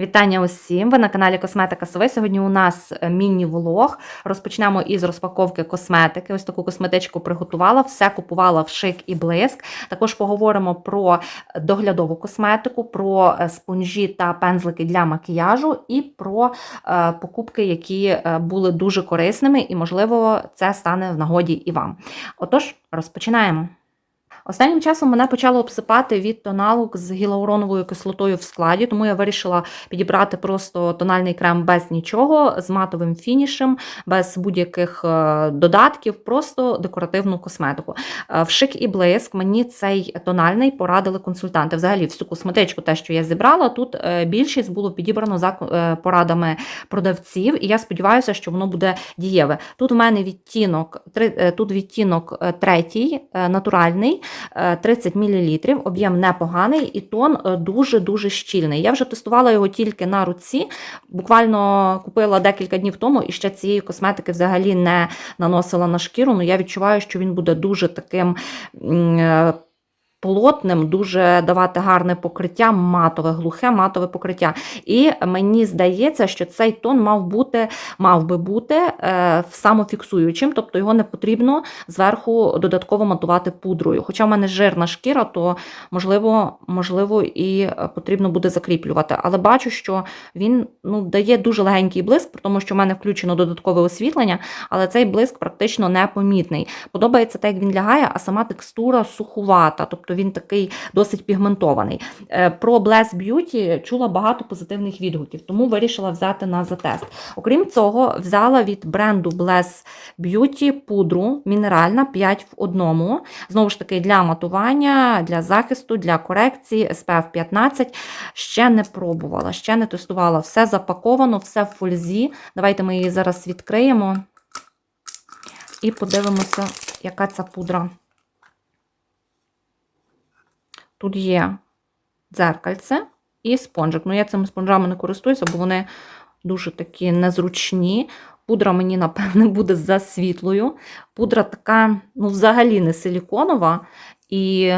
Вітання усім! Ви на каналі Косметика Сови. Сьогодні у нас е, міні-влог. Розпочнемо із розпаковки косметики. Ось таку косметичку приготувала, все купувала в шик і блиск. Також поговоримо про доглядову косметику, про е, спонжі та пензлики для макіяжу і про е, покупки, які е, були дуже корисними, і, можливо, це стане в нагоді і вам. Отож, розпочинаємо. Останнім часом мене почало обсипати від тоналок з гіалуроновою кислотою в складі, тому я вирішила підібрати просто тональний крем без нічого, з матовим фінішем, без будь-яких е, додатків, просто декоративну косметику. Е, В шик і блиск мені цей тональний порадили консультанти. Взагалі, всю косметичку, те, що я зібрала, тут е, більшість було підібрано за порадами продавців, і я сподіваюся, що воно буде дієве. Тут у мене відтінок, тут відтінок третій, натуральний. Е, 30 мл, об'єм непоганий і тон е, дуже-дуже щільний. Я вже тестувала його тільки на руці, буквально купила декілька днів тому і ще цієї косметики взагалі не наносила на шкіру. Ну я відчуваю, що він буде дуже таким. Плотним, дуже давати гарне покриття, матове, глухе матове покриття. І мені здається, що цей тон мав бути, мав би бути е, самофіксуючим, тобто його не потрібно зверху додатково матувати пудрою. Хоча в мене жирна шкіра, то можливо, можливо, і е, потрібно буде закріплювати. Але бачу, що він ну, дає дуже легенький блиск, тому що в мене включено додаткове освітлення, але цей блиск практично непомітний. Подобається те, як він лягає, а сама текстура сухувата, тобто він такий досить пігментований. Е, Про Bless Beauty чула багато позитивних відгуків, тому вирішила взяти на затест. Окрім цього, взяла від бренду Bless Beauty пудру мінеральна 5 в одному. Знову ж таки, для матування, для захисту, для корекції SPF 15. Ще не пробувала, ще не тестувала. Все запаковано, все в фользі. Давайте ми її зараз відкриємо і подивимося, яка ця пудра. Тут є дзеркальце і спонжик. Ну, я цими спонжами не користуюся, бо вони дуже такі незручні. Пудра мені, напевне, буде за світлою. Пудра така, ну, взагалі не силіконова і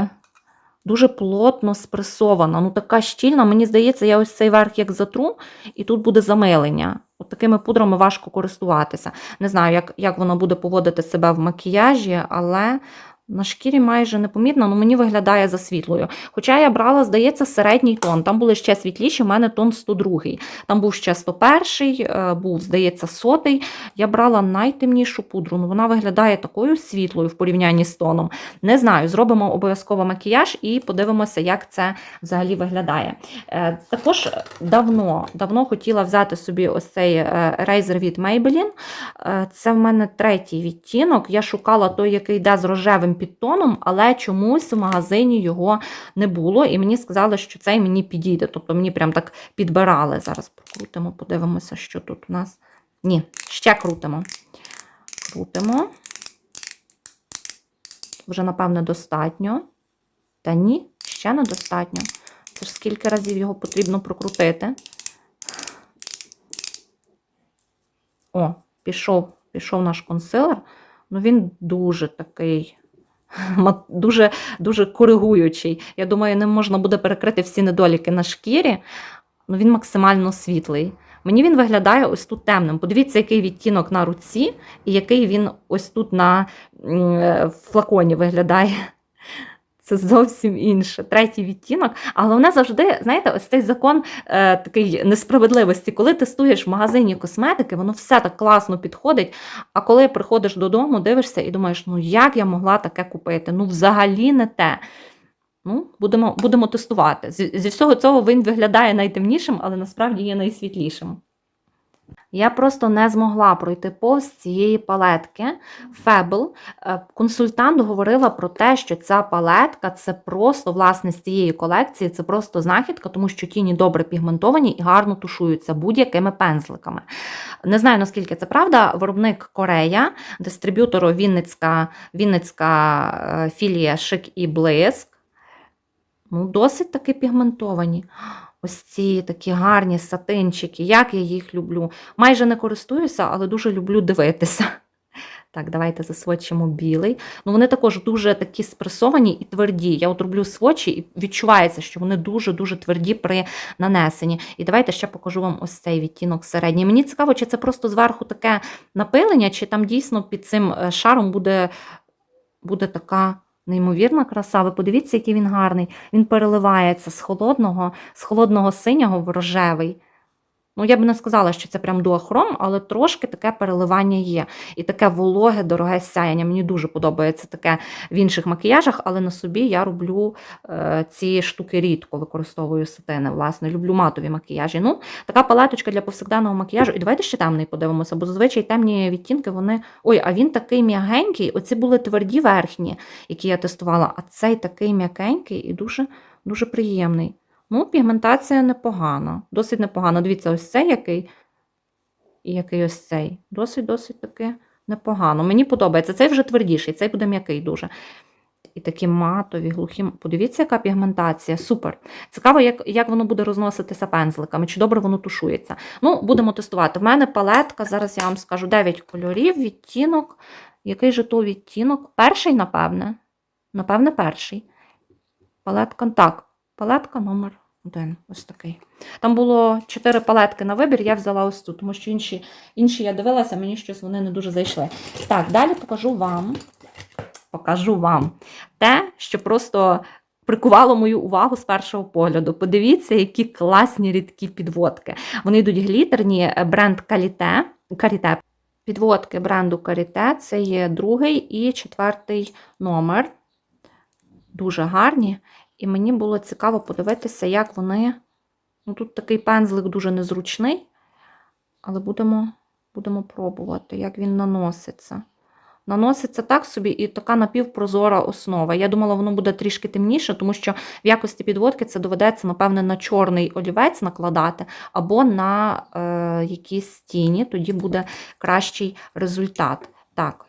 дуже плотно спресована. Ну, така щільна. Мені здається, я ось цей верх як затру, і тут буде замилення. От такими пудрами важко користуватися. Не знаю, як, як вона буде поводити себе в макіяжі, але. На шкірі майже непомітно, але мені виглядає за світлою. Хоча я брала, здається, середній тон. Там були ще світліші, у мене тон 102. Там був ще 101, е, був, здається, сотий. Я брала найтемнішу пудру. Ну, вона виглядає такою світлою в порівнянні з тоном. Не знаю, зробимо обов'язково макіяж і подивимося, як це взагалі виглядає. Е, Також давно, давно хотіла взяти собі ось цей рейзер від Maybelline. Е, Це в мене третій відтінок. Я шукала той, який йде з рожевим підтоном, але чомусь в магазині його не було. І мені сказали, що цей мені підійде. Тобто мені прям так підбирали. Зараз прокрутимо, подивимося, що тут у нас. Ні, ще крутимо. Крутимо. Вже, напевне, достатньо. Та ні, ще недостатньо. Це ж скільки разів його потрібно прокрутити. О, пішов, пішов наш консилер. Ну, він дуже такий, дуже, дуже коригуючий. Я думаю, ним можна буде перекрити всі недоліки на шкірі. Ну, він максимально світлий. Мені він виглядає ось тут темним. Подивіться, який відтінок на руці, і який він ось тут на е, флаконі виглядає. Це зовсім інше. Третій відтінок. А головне завжди, знаєте, ось цей закон е, такий несправедливості. Коли тестуєш в магазині косметики, воно все так класно підходить. А коли приходиш додому, дивишся і думаєш, ну як я могла таке купити? Ну, взагалі не те. Ну, будемо, будемо тестувати. Зі, зі всього цього він виглядає найтемнішим, але насправді є найсвітлішим. Я просто не змогла пройти повз цієї палетки. Fable. Е, Консультант говорила про те, що ця палетка це просто, власне, з цієї колекції, це просто знахідка, тому що тіні добре пігментовані і гарно тушуються будь-якими пензликами. Не знаю, наскільки це правда. Виробник Корея, дистриб'ютор Вінницька, Вінницька е, філія Шик і Блиск. Ну, досить таки пігментовані. Ось ці такі гарні сатинчики, як я їх люблю. Майже не користуюся, але дуже люблю дивитися. Так, давайте засвочимо білий. Ну, вони також дуже такі спресовані і тверді. Я от роблю свочі і відчувається, що вони дуже-дуже тверді при нанесенні. І давайте ще покажу вам ось цей відтінок середній. Мені цікаво, чи це просто зверху таке напилення, чи там дійсно під цим е, шаром буде, буде така. Неймовірна краса, ви подивіться, який він гарний. Він переливається з холодного, з холодного синього в рожевий. Ну, я б не сказала, що це прям дуахром, але трошки таке переливання є. І таке вологе, дороге сяяння. Мені дуже подобається таке в інших макіяжах, але на собі я роблю е, ці штуки рідко, використовую сатини. Власне, люблю матові макіяжі. Ну, така палеточка для повсякденного макіяжу. І давайте ще темний подивимося, бо зазвичай темні відтінки вони. Ой, а він такий м'ягенький. Оці були тверді верхні, які я тестувала, а цей такий м'якенький і дуже, дуже приємний. Ну, пігментація непогана, досить непогана. Дивіться, ось цей який і який ось цей. Досить-досить таки непогано. Мені подобається. Цей вже твердіший, цей буде м'який дуже. І такі матові, глухі. Подивіться, яка пігментація. Супер. Цікаво, як, як воно буде розноситися пензликами, чи добре воно тушується. Ну, будемо тестувати. В мене палетка, зараз я вам скажу 9 кольорів, відтінок. Який же то відтінок? Перший, напевне. Напевне, перший. Палетка. Так, палетка номер один. Ось такий. Там було 4 палетки на вибір, я взяла ось цю, тому що інші, інші я дивилася, мені щось вони не дуже зайшли. Так, далі покажу вам. Покажу вам те, що просто прикувало мою увагу з першого погляду. Подивіться, які класні рідкі підводки. Вони йдуть глітерні, е, бренд Каліте. Каріте. Підводки бренду Каріте це є другий і четвертий номер. Дуже гарні. І мені було цікаво подивитися, як вони. Ну, Тут такий пензлик дуже незручний, але будемо, будемо пробувати, як він наноситься. Наноситься так собі і така напівпрозора основа. Я думала, воно буде трішки темніше, тому що в якості підводки це доведеться, напевне, на чорний олівець накладати, або на е, якісь тіні, тоді буде кращий результат. Так,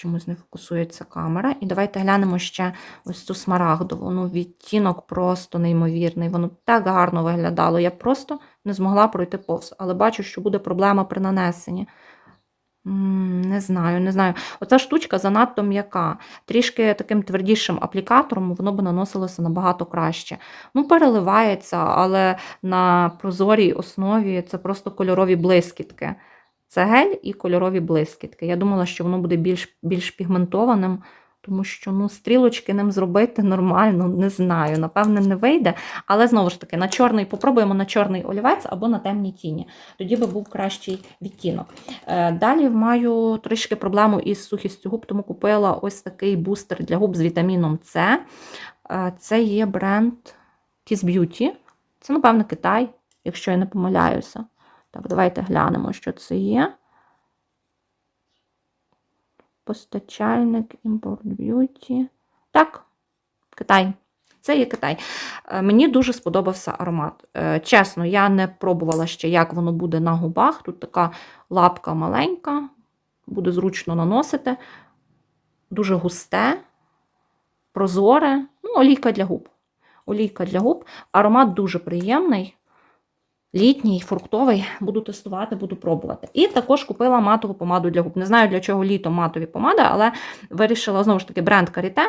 чомусь не фокусується камера. І давайте глянемо ще ось цю смарагдову. Ну, відтінок просто неймовірний. Воно так гарно виглядало. Я просто не змогла пройти повз, але бачу, що буде проблема при нанесенні. Не знаю, не знаю. Оця штучка занадто м'яка. Трішки таким твердішим аплікатором воно б наносилося набагато краще. Ну, переливається, але на прозорій основі це просто кольорові блискітки. Це гель і кольорові блискітки. Я думала, що воно буде більш, більш пігментованим, тому що ну, стрілочки ним зробити нормально, не знаю. Напевне, не вийде. Але знову ж таки, на чорний попробуємо на чорний олівець або на темній тіні. Тоді би був кращий відтінок. Е, Далі маю трішки проблему із сухістю губ, тому купила ось такий бустер для губ з вітаміном С. Е, Це є бренд Kiss Beauty. Це, напевно, Китай, якщо я не помиляюся. Так, давайте глянемо, що це є. Постачальник Import Beauty. Так, Китай. Це є Китай. Е, Мені дуже сподобався аромат. Е, Чесно, я не пробувала ще, як воно буде на губах. Тут така лапка маленька, буде зручно наносити. Дуже густе, прозоре. Ну, олійка для губ. Олійка для губ. Аромат дуже приємний. Літній, фруктовий, буду тестувати, буду пробувати. І також купила матову помаду для губ. Не знаю, для чого літо матові помади, але вирішила, знову ж таки, бренд Каріте.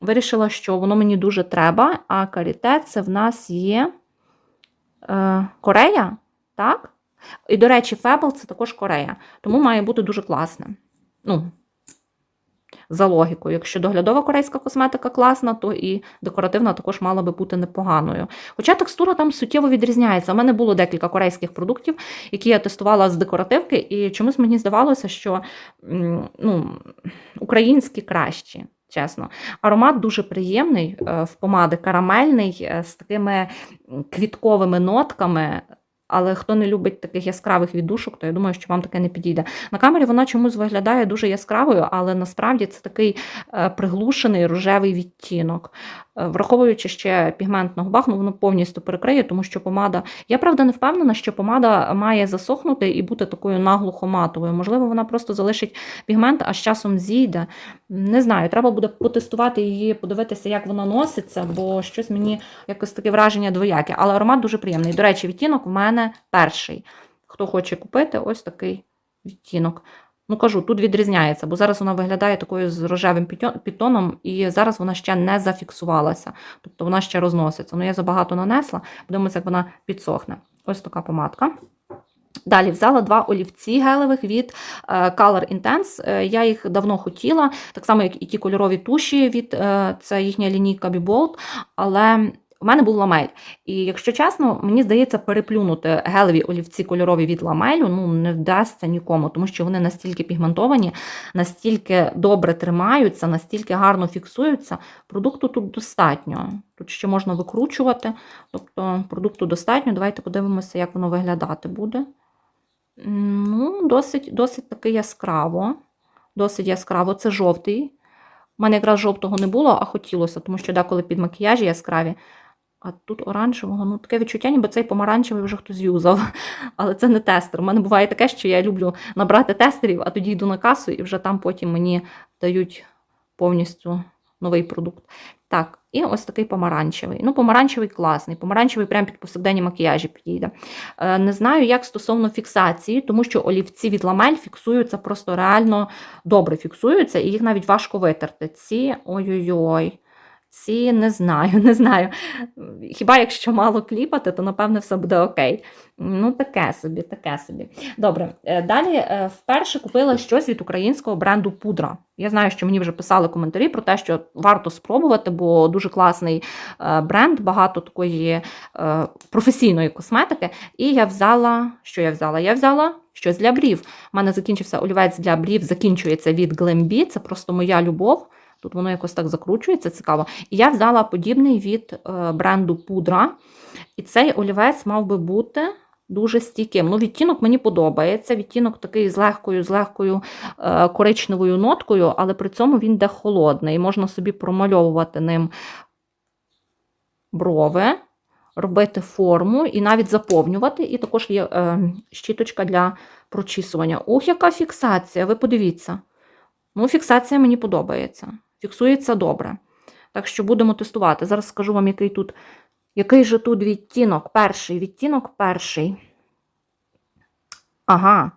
Вирішила, що воно мені дуже треба. А Каріте це в нас є е, Корея. так? І, до речі, Фебл це також Корея. Тому має бути дуже класне. Ну, за логікою. Якщо доглядова корейська косметика класна, то і декоративна також мала би бути непоганою. Хоча текстура там суттєво відрізняється. У мене було декілька корейських продуктів, які я тестувала з декоративки, і чомусь мені здавалося, що ну, українські кращі. Чесно, аромат дуже приємний е, в помади, карамельний, е, з такими квітковими нотками. Але хто не любить таких яскравих віддушок, то я думаю, що вам таке не підійде. На камері вона чомусь виглядає дуже яскравою, але насправді це такий е, приглушений рожевий відтінок. Е, Враховуючи ще пігмент на губах, ну воно повністю перекриє, тому що помада. Я правда не впевнена, що помада має засохнути і бути такою наглухо матовою. Можливо, вона просто залишить пігмент, а з часом зійде. Не знаю, треба буде потестувати її, подивитися, як вона носиться, бо щось мені якось таке враження двояке. Але аромат дуже приємний. До речі, відтінок в мене перший. Хто хоче купити, ось такий відтінок. Ну, кажу, тут відрізняється, бо зараз вона виглядає такою з рожевим підтоном, і зараз вона ще не зафіксувалася. Тобто вона ще розноситься. Ну, я забагато нанесла, подивимося, як вона підсохне. Ось така помадка. Далі взяла два олівці гелевих від е, Color Intense. Е, Я їх давно хотіла, так само, як і ті кольорові туші від е, це їхня лінійка Bold, але в мене був ламель. І якщо чесно, мені здається, переплюнути гелеві олівці кольорові від ламелю ну, не вдасться нікому, тому що вони настільки пігментовані, настільки добре тримаються, настільки гарно фіксуються. Продукту тут достатньо. Тут ще можна викручувати, тобто продукту достатньо. Давайте подивимося, як воно виглядати буде. Ну, досить, досить таки яскраво. Досить яскраво. Це жовтий. У мене якраз жовтого не було, а хотілося, тому що деколи під макіяжі яскраві. А тут оранжевого, ну таке відчуття, ніби цей помаранчевий вже хтось юзав. Але це не тестер. У мене буває таке, що я люблю набрати тестерів, а тоді йду на касу і вже там потім мені дають повністю новий продукт. Так, і ось такий помаранчевий. Ну, помаранчевий класний. Помаранчевий прямо під повсякденні макіяжі підійде. Е, Не знаю, як стосовно фіксації, тому що олівці від ламель фіксуються просто реально добре фіксуються, і їх навіть важко витерти. Ці ой-ой-ой. Ці не знаю, не знаю. Хіба якщо мало кліпати, то напевне все буде окей. Ну, таке собі, таке собі. Добре, е, далі е, вперше купила щось від українського бренду Пудра. Я знаю, що мені вже писали коментарі про те, що варто спробувати, бо дуже класний е, бренд, багато такої професійної косметики. І я взяла, що я взяла? Я взяла щось для брів. У мене закінчився олівець для брів, закінчується від Glambi, це просто моя любов. Тут воно якось так закручується, цікаво. І я взяла подібний від е, бренду Пудра. І цей олівець мав би бути дуже стійким. Ну, відтінок мені подобається. Відтінок такий з легкою, з легкою е, коричневою ноткою, але при цьому він де холодний. І можна собі промальовувати ним брови, робити форму і навіть заповнювати. І також є е, щіточка для прочісування. Ох, яка фіксація! Ви подивіться. Ну, фіксація мені подобається. Фіксується добре. Так що будемо тестувати. Зараз скажу вам, який тут, який же тут відтінок. Перший відтінок перший. Ага,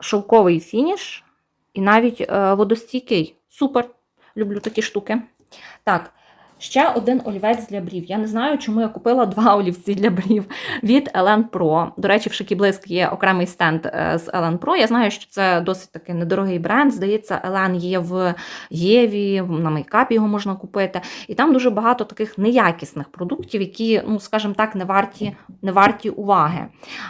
шовковий фініш і навіть е, водостійкий. Супер. Люблю такі штуки. Так, ще один олівець для брів. Я не знаю, чому я купила два олівці для брів від Elen Pro. До речі, в Шикіблиск є окремий стенд е, з Elen Pro. Я знаю, що це досить таки недорогий бренд. Здається, Elen є в Єві, на мейкапі його можна купити. І там дуже багато таких неякісних продуктів, які, ну, скажімо так, не варті, не варті уваги.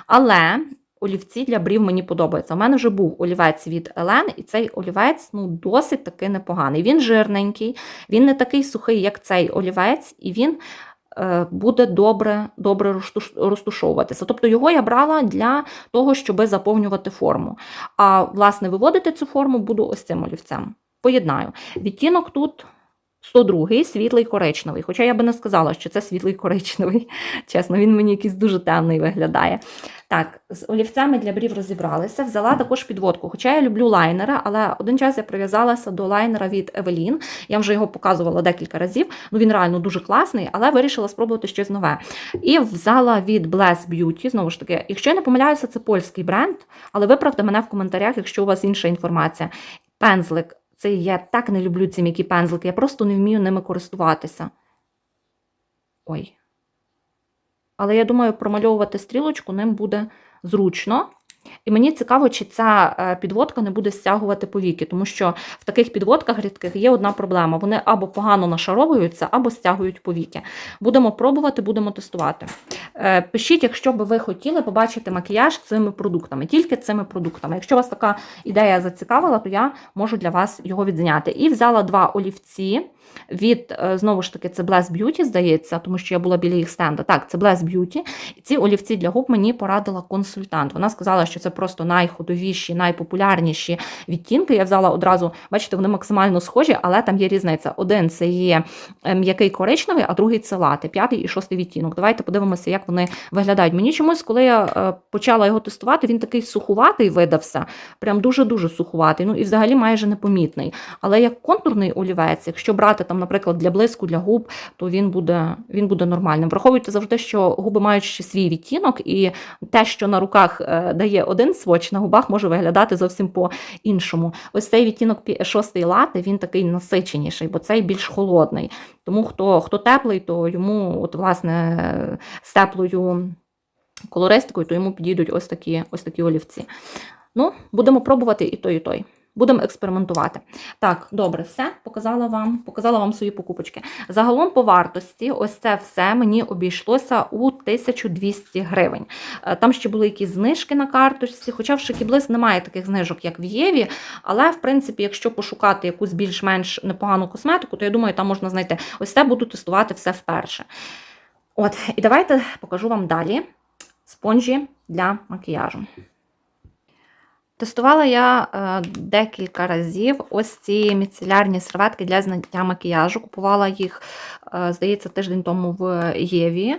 Але. Олівці для брів мені подобаються. У мене вже був олівець від Елен, і цей олівець ну, досить таки непоганий. Він жирненький, він не такий сухий, як цей олівець, і він е, буде добре добре розтушовуватися. Тобто його я брала для того, щоб заповнювати форму. А власне виводити цю форму буду ось цим олівцем. Поєднаю. Відтінок тут 102 світлий коричневий. Хоча я би не сказала, що це світлий коричневий. Чесно, він мені якийсь дуже темний виглядає. Так, з олівцями для брів розібралися. Взяла також підводку. Хоча я люблю лайнера, але один час я прив'язалася до лайнера від Evelyn. Я вже його показувала декілька разів. Ну він реально дуже класний, але вирішила спробувати щось нове. І взяла від Bless Beauty. Знову ж таки, якщо я не помиляюся, це польський бренд, але виправте мене в коментарях, якщо у вас інша інформація. Пензлик. Це я так не люблю ці м'які пензлики, я просто не вмію ними користуватися. Ой. Але я думаю, промальовувати стрілочку ним буде зручно. І мені цікаво, чи ця е, підводка не буде стягувати повіки, тому що в таких підводках рідких є одна проблема: вони або погано нашаровуються, або стягують повіки. Будемо пробувати, будемо тестувати. Е, Пишіть, якщо би ви хотіли побачити макіяж цими продуктами, тільки цими продуктами. Якщо вас така ідея зацікавила, то я можу для вас його відзняти. І взяла два олівці від, е, знову ж таки, це Bless Beauty, здається, тому що я була біля їх стенда. Так, це Bless Beauty. І ці олівці для губ мені порадила консультант. Вона сказала, що це просто найходовіші, найпопулярніші відтінки. Я взяла одразу, бачите, вони максимально схожі, але там є різниця. Один це є е, м'який коричневий, а другий це лати, п'ятий і шостий відтінок. Давайте подивимося, як вони виглядають. Мені чомусь, коли я е, почала його тестувати, він такий сухуватий видався, прям дуже-дуже сухуватий. Ну і взагалі майже непомітний. Але як контурний олівець, якщо брати, там, наприклад, для блиску, для губ, то він буде, він буде нормальним. Враховуйте завжди, що губи мають ще свій відтінок, і те, що на руках е, дає один своч, на губах може виглядати зовсім по-іншому. Ось цей відтінок шостий лати, він такий насиченіший, бо цей більш холодний. Тому хто, хто теплий, то йому, от, власне, з теплою колористикою, то йому підійдуть ось такі, ось такі олівці. Ну, будемо пробувати і той, і той. Будемо експериментувати. Так, добре, все, показала вам, показала вам свої покупочки. Загалом по вартості, ось це все мені обійшлося у 1200 гривень. Е, Там ще були якісь знижки на карточці, хоча в Шикіблис немає таких знижок, як в Єві. Але, в принципі, якщо пошукати якусь більш-менш непогану косметику, то я думаю, там можна знайти. Ось це буду тестувати все вперше. От, і давайте покажу вам далі спонжі для макіяжу. Тестувала я е, декілька разів ось ці міцелярні серветки для зняття макіяжу. Купувала їх, е, здається, тиждень тому в Єві.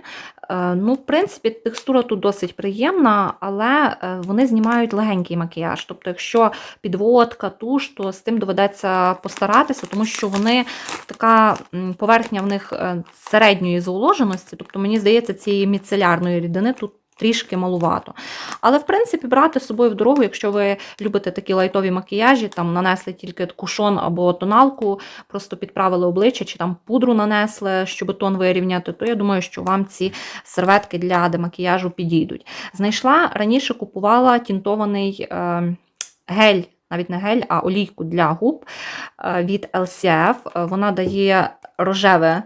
Е, ну, в принципі, текстура тут досить приємна, але вони знімають легенький макіяж. Тобто, якщо підводка, туш, то з тим доведеться постаратися, тому що вони така поверхня в них середньої зволоженості. Тобто, мені здається, цієї міцелярної рідини тут трішки малувато. Але, в принципі, брати з собою в дорогу, якщо ви любите такі лайтові макіяжі, там нанесли тільки кушон або тоналку, просто підправили обличчя чи там пудру нанесли, щоб тон вирівняти, то я думаю, що вам ці серветки для демакіяжу підійдуть. Знайшла раніше купувала тінтований е, гель. Навіть не гель, а олійку для губ е, від LCF. Е, Вона дає рожеве,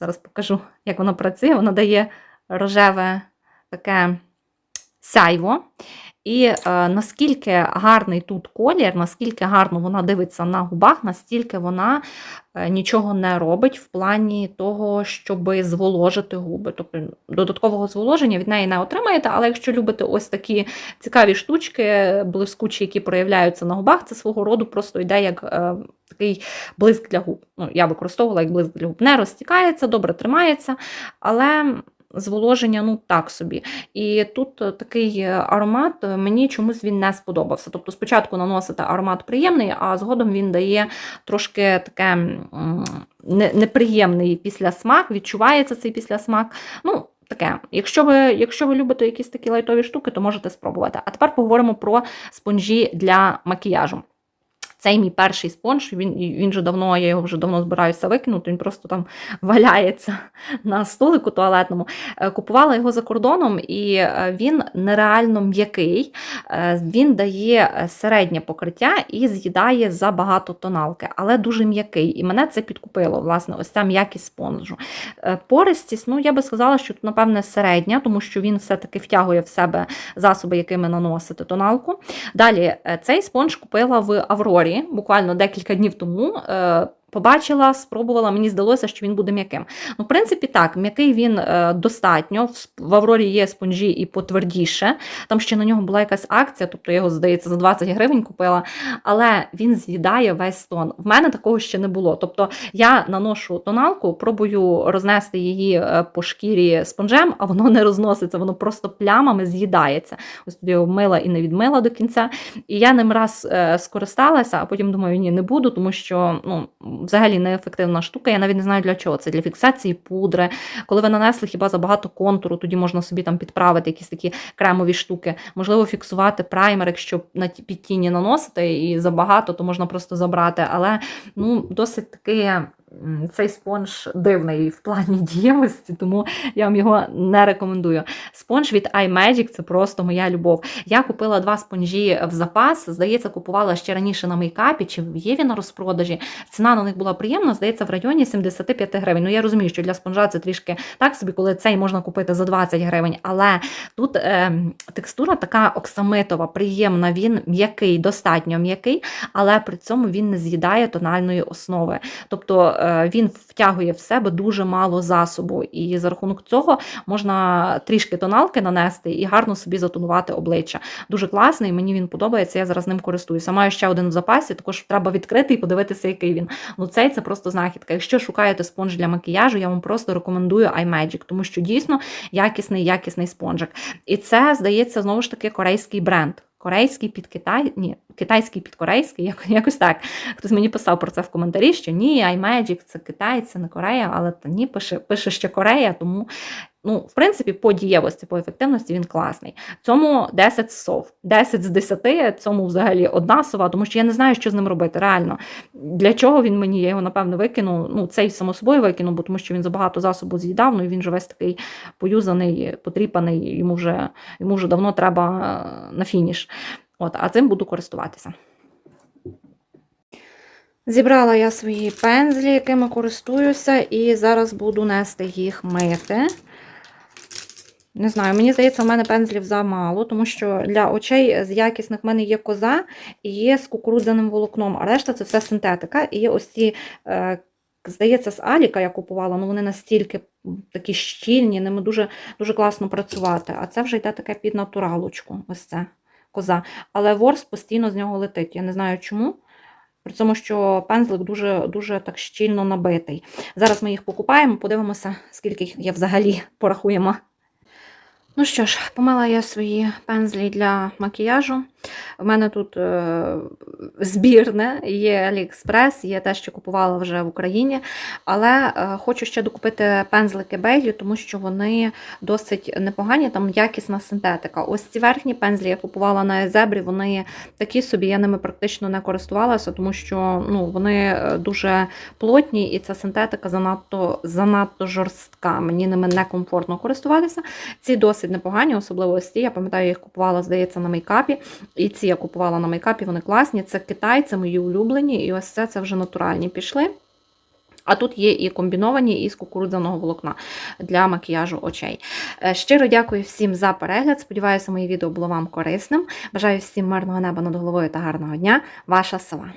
зараз покажу, як воно працює. Вона дає рожеве таке сяйво. І е, наскільки гарний тут колір, наскільки гарно вона дивиться на губах, настільки вона е, нічого не робить в плані того, щоб зволожити губи. Тобто додаткового зволоження від неї не отримаєте, але якщо любите ось такі цікаві штучки, блискучі, які проявляються на губах, це свого роду просто йде як е, такий блиск для губ. Ну, я використовувала як блиск для губ. Не розтікається, добре тримається, але зволоження, ну так собі. І тут е, такий аромат, е, мені чомусь він не сподобався. Тобто спочатку наносите аромат приємний, а згодом він дає трошки таке неприємний післясмак, відчувається цей післясмак. Ну, Таке, якщо ви, якщо ви любите якісь такі лайтові штуки, то можете спробувати. А тепер поговоримо про спонжі для макіяжу. Цей мій перший спонж, він, він вже давно, я його вже давно збираюся викинути, він просто там валяється на столику туалетному. Е, Купувала його за кордоном, і е, він нереально м'який. Е, Він дає середнє покриття і з'їдає забагато тоналки, але дуже м'який. І мене це підкупило, власне, ось ця м'якість спонжу. Пористість, ну я би сказала, що тут, напевне, середня, тому що він все-таки втягує в себе засоби, якими наносити тоналку. Далі, цей спонж купила в Аврорі буквально декілька днів тому. Побачила, спробувала, мені здалося, що він буде м'яким. Ну, в принципі, так, м'який він е, достатньо. В, Аврорі є спонжі і потвердіше. Там ще на нього була якась акція, тобто його, здається, за 20 гривень купила, але він з'їдає весь тон. В мене такого ще не було. Тобто я наношу тоналку, пробую рознести її е, по шкірі спонжем, а воно не розноситься, воно просто плямами з'їдається. Ось тоді я вмила і не відмила до кінця. І я ним раз е, скористалася, а потім думаю, ні, не буду, тому що ну, взагалі неефективна штука. Я навіть не знаю для чого. Це для фіксації пудри. Коли ви нанесли хіба забагато контуру, тоді можна собі там підправити якісь такі кремові штуки. Можливо, фіксувати праймер, якщо на під тіні наносити і забагато, то можна просто забрати. Але ну, досить таки. Цей спонж дивний в плані дієвості, тому я вам його не рекомендую. Спонж від iMagic це просто моя любов. Я купила два спонжі в запас. Здається, купувала ще раніше на мейкапі чи в Єві на розпродажі. Ціна на них була приємна, здається, в районі 75 гривень. Ну я розумію, що для спонжа це трішки так собі, коли цей можна купити за 20 гривень. Але тут е, текстура така оксамитова, приємна. Він м'який, достатньо м'який, але при цьому він не з'їдає тональної основи. Тобто він втягує в себе дуже мало засобу, і за рахунок цього можна трішки тоналки нанести і гарно собі затонувати обличчя. Дуже класний, мені він подобається. Я зараз ним користуюся. Маю ще один в запасі, також треба відкрити і подивитися, який він. Ну цей це просто знахідка. Якщо шукаєте спонж для макіяжу, я вам просто рекомендую iMagic, тому що дійсно якісний, якісний спонжик. І це здається знову ж таки корейський бренд. Корейський під Китай, ні, китайський під корейський, як- якось так. Хтось мені писав про це в коментарі, що ні, iMagic це Китай, це не Корея, але та ні, пише, пише що Корея, тому. Ну, в принципі, по дієвості, по ефективності він класний. Цьому 10 сов. 10 з 10, цьому взагалі одна сова, тому що я не знаю, що з ним робити. Реально. Для чого він мені? Я його, напевно, викину. Ну, цей само собою викину, бо тому що він забагато засобу з'їдав, ну і він же весь такий поюзаний, потріпаний, йому вже, йому вже давно треба е, на фініш. От, а цим буду користуватися. Зібрала я свої пензлі, якими користуюся, і зараз буду нести їх мити. Не знаю, мені здається, в мене пензлів замало, тому що для очей з якісних в мене є коза і є з кукурудзяним волокном, а решта це все синтетика. І ось ці, е, здається, з Аліка я купувала, ну вони настільки такі щільні, ними дуже, дуже класно працювати. А це вже йде таке під натуралочку. Ось це коза. Але ворс постійно з нього летить. Я не знаю чому. При цьому, що пензлик дуже, дуже так щільно набитий. Зараз ми їх покупаємо, подивимося, скільки їх є взагалі, порахуємо. Ну що ж, помила я свої пензлі для макіяжу. У мене тут е, збірне, є Aliexpress, є те, що купувала вже в Україні. Але е, хочу ще докупити пензлики Бейлі, тому що вони досить непогані, там якісна синтетика. Ось ці верхні пензлі я купувала на Езебрі, вони такі собі, я ними практично не користувалася, тому що ну, вони е, дуже плотні і ця синтетика занадто, занадто жорстка. Мені ними некомфортно користуватися. Ці досить непогані, особливо ось ці. Я пам'ятаю, я їх купувала, здається, на мейкапі. І ці я купувала на мейкапі, вони класні. Це Китай, це мої улюблені, і ось це, це вже натуральні пішли. А тут є і комбіновані із кукурудзяного волокна для макіяжу очей. Е, Щиро дякую всім за перегляд. Сподіваюся, моє відео було вам корисним. Бажаю всім мирного неба над головою та гарного дня. Ваша сова.